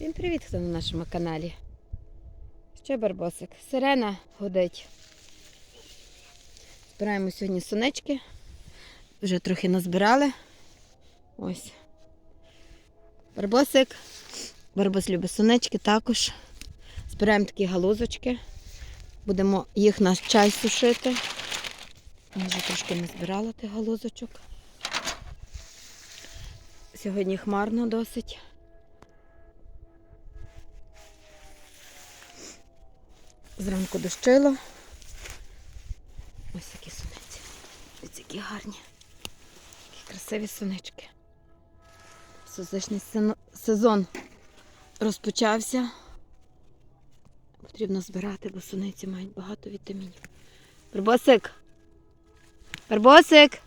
Всім привіт, хто на нашому каналі. Що барбосик? Сирена годить. Збираємо сьогодні сонечки. Вже трохи назбирали. Ось. Барбосик. Барбос любить сонечки також. Збираємо такі галузочки. Будемо їх на чай сушити. Я вже трошки не збирала тих галузочок. Сьогодні хмарно досить. Зранку дощило. Ось які суниці. Ось які гарні. Які красиві сонечки. Сузичний сезон розпочався. Потрібно збирати, бо суниці мають багато вітамінів. Барбосик! Барбосик!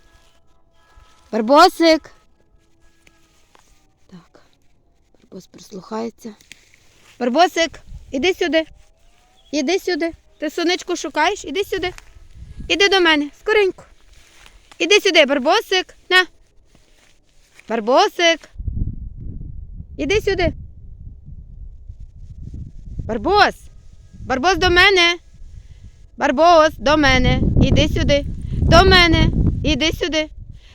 Барбосик! Так. Барбос прислухається. Барбосик, іди сюди. Іди сюди. Ти сонечку шукаєш? Іди сюди. Іди до мене, скоренько. Іди сюди, барбосик. На. Барбосик. Іди сюди. Барбос. Барбос до мене. Барбос, до мене. Іди сюди. До мене. Іди сюди.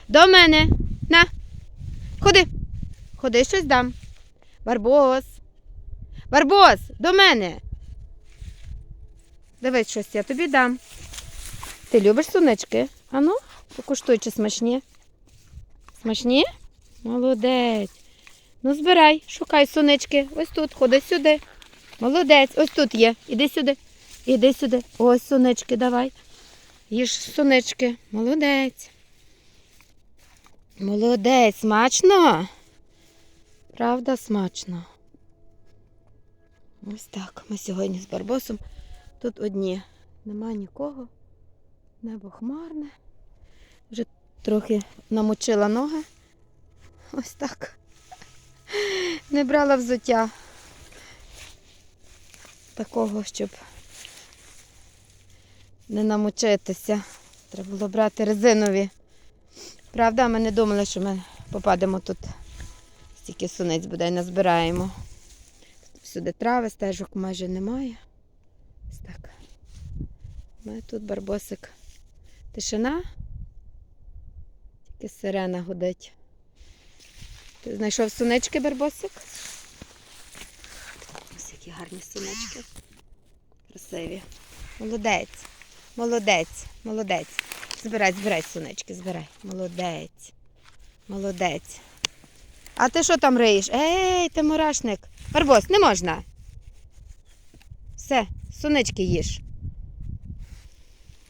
До мене. На. Ходи. Ходи, щось дам. Барбос. Барбос, до мене. Дивись, щось я тобі дам. Ти любиш сонечки? Ану, покуштуй, чи смачні. Смачні? Молодець. Ну, збирай, шукай сонечки. Ось тут, ходи сюди. Молодець, ось тут є. Іди сюди. Іди сюди. Ось сонечки, давай. Їж сонечки. Молодець. Молодець, смачно? Правда, смачно. Ось так. Ми сьогодні з Барбосом тут одні. Нема нікого. Небо хмарне. Вже трохи намочила ноги. Ось так. Не брала взуття. Такого, щоб не намочитися. Треба було брати резинові. Правда, ми не думали, що ми попадемо тут. Стільки суниць буде назбираємо. Тут всюди трави, стежок майже немає. Ось так. Ми тут барбосик. Тишина. Тільки сирена гудить. Ти знайшов сунечки, барбосик? Ось які гарні сунечки. Красиві. Молодець. Молодець. Молодець. Збирай, збирай сунечки, збирай. Молодець. Молодець. А ти що там риєш? Ей, ти мурашник. Барбос, не можна. Все, сунечки їж.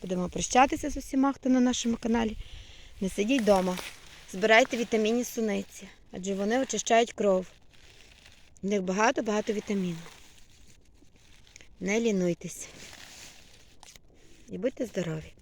Будемо прощатися з усіма, хто на нашому каналі. Не сидіть вдома. Збирайте вітамінні суниці, адже вони очищають кров. В них багато-багато вітамінів. Не лінуйтесь. І будьте здорові.